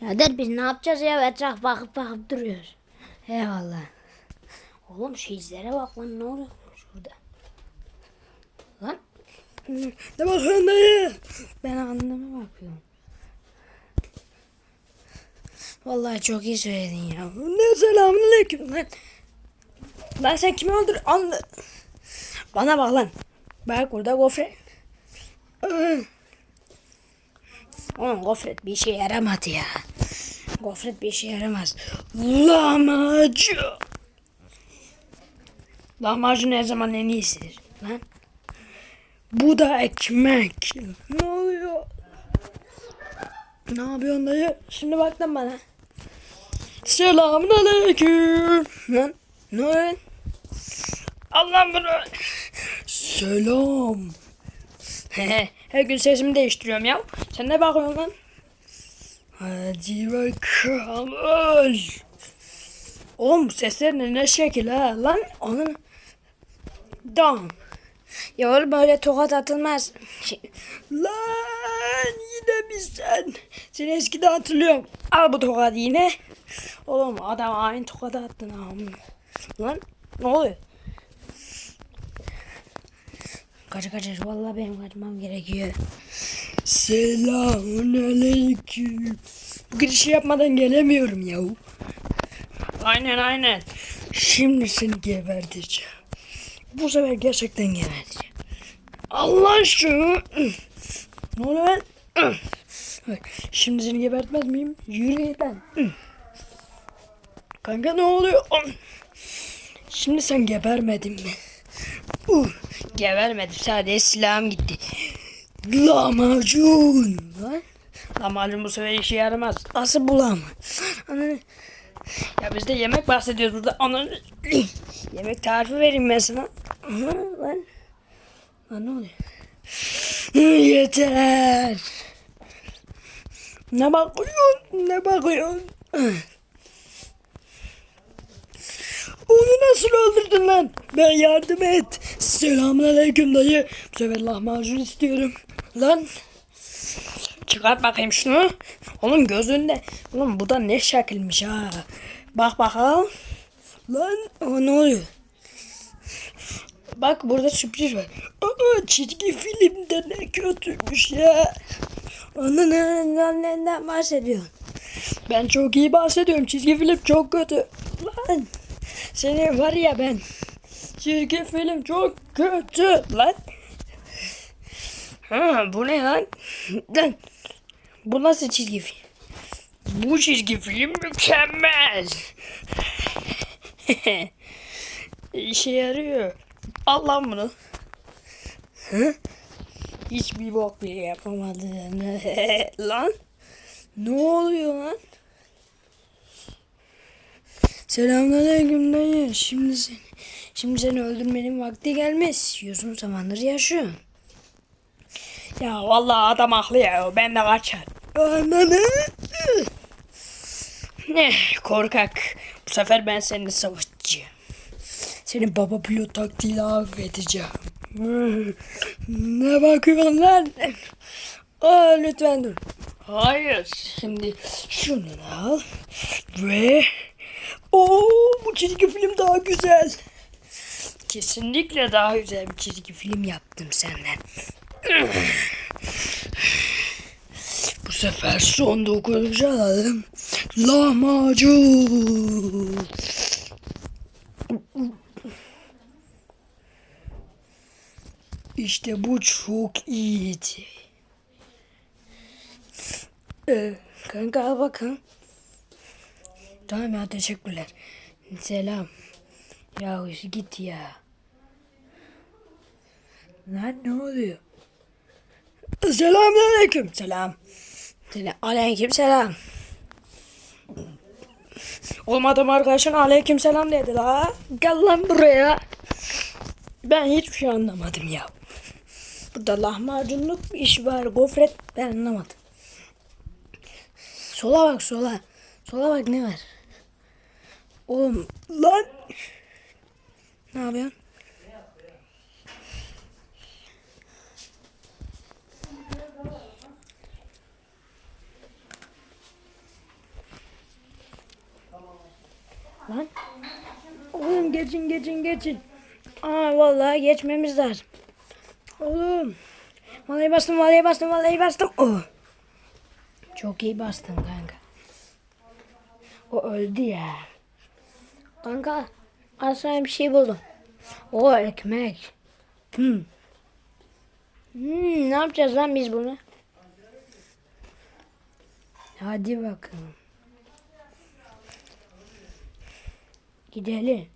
Ya der biz ne yapacağız ya etraf bakıp bakıp duruyor. Eyvallah. Oğlum şu izlere bak lan ne oluyor şurada. Lan. Ne bakıyorsun dayı? Ben anneme bakıyorum. Vallahi çok iyi söyledin ya. Ne selamünaleyküm lan. Lan sen kimi öldür? Anla. Bana bak lan. Bak burada gofret. Oğlum gofret bir işe yaramadı ya. Gofret bir işe yaramaz. Lahmacun. Lahmacun her zaman en iyisidir. Lan. Bu da ekmek. Ne oluyor? Ne yapıyorsun dayı? Şimdi bak bana. Selamun aleyküm. Lan. Ne oluyor? Allah bunu. Selam. Her gün sesimi değiştiriyorum ya. Sen ne bakıyorsun lan? Hadi bakalım. Oğlum sesler ne, ne şekil ha lan? Onun... Dam. Ya oğlum böyle tokat atılmaz. Lan yine mi sen? Seni eskiden hatırlıyorum. Al bu tokadı yine. Oğlum adam aynı tokadı attın ha. Lan ne oluyor? Kaç kaç kaç. Vallahi benim kaçmam gerekiyor. Selamun aleyküm. Bu girişi yapmadan gelemiyorum ya. Aynen aynen. Şimdi seni geberteceğim. Bu sefer gerçekten geberteceğim. Allah şunu. Ne oluyor lan? Şimdi seni gebertmez miyim? Yürü lan. Kanka ne oluyor? Şimdi sen gebermedin mi? Uh, gebermedim. Sadece silahım gitti. Lahmacun. Lahmacun bu sefer işe yaramaz. Nasıl bulam? Ya biz de yemek bahsediyoruz burada. Ananı. Yemek tarifi vereyim ben sana. Aha, lan. Lan ne oluyor? Yeter. Ne bakıyorsun? Ne bakıyorsun? Onu nasıl öldürdün lan? Ben yardım et. Selamünaleyküm dayı. Bu sefer lahmacun istiyorum. Lan. Çıkart bakayım şunu. Oğlum gözünde. Oğlum bu da ne şekilmiş ha. Bak bakalım. Lan o ne oluyor? Bak burada sürpriz var. Aa, çizgi filmde ne kötüymüş ya. Onun neden bahsediyorsun? Ben çok iyi bahsediyorum. Çizgi film çok kötü. Lan. Seni var ya ben. Çizgi film çok kötü. Lan. Ha bu ne lan? Lan. Bu nasıl çizgi film? Bu çizgi film mükemmel. İşe yarıyor. Al lan bunu. Hı? Hiçbir bok bile yapamadın. lan. Ne oluyor lan? Selamünaleyküm dayı. Şimdi seni, şimdi seni öldürmenin vakti gelmez. Uzun zamandır yaşıyor. Ya vallahi adam haklı ya. Ben de kaçar. Ne korkak. Bu sefer ben seni savaşçıyım. Seni baba pilot taktiğiyle affedeceğim. Ne bakıyorsun lan? Aa, lütfen dur. Hayır. Şimdi şunu al. Ve... Oo, bu çizgi film daha güzel. Kesinlikle daha güzel bir çizgi film yaptım senden. Bu sefer son dokunuşu alalım. Lahmacun. İşte bu çok iyiydi. Ee, kanka bakalım. Tamam ya teşekkürler. Selam. Ya git ya. Lan ne oluyor? Selamünaleyküm. Selam. Selam. Aleyküm selam. Olmadım arkadaşın aleyküm selam dedi la. Gel lan buraya. Ben hiçbir şey anlamadım ya. Burada lahmacunluk bir iş var. Gofret ben anlamadım. Sola bak sola. Sola bak ne var? Oğlum lan. Ne yapıyorsun? Lan. Oğlum geçin geçin geçin. Aa vallahi geçmemiz lazım. Oğlum. Vallahi bastım vallahi bastım vallahi bastım. Oh. Çok iyi bastın kanka. O öldü ya. Kanka sana bir şey buldum. O ekmek. Hmm. Hmm, ne yapacağız lan biz bunu? Hadi bakalım. Gidelim.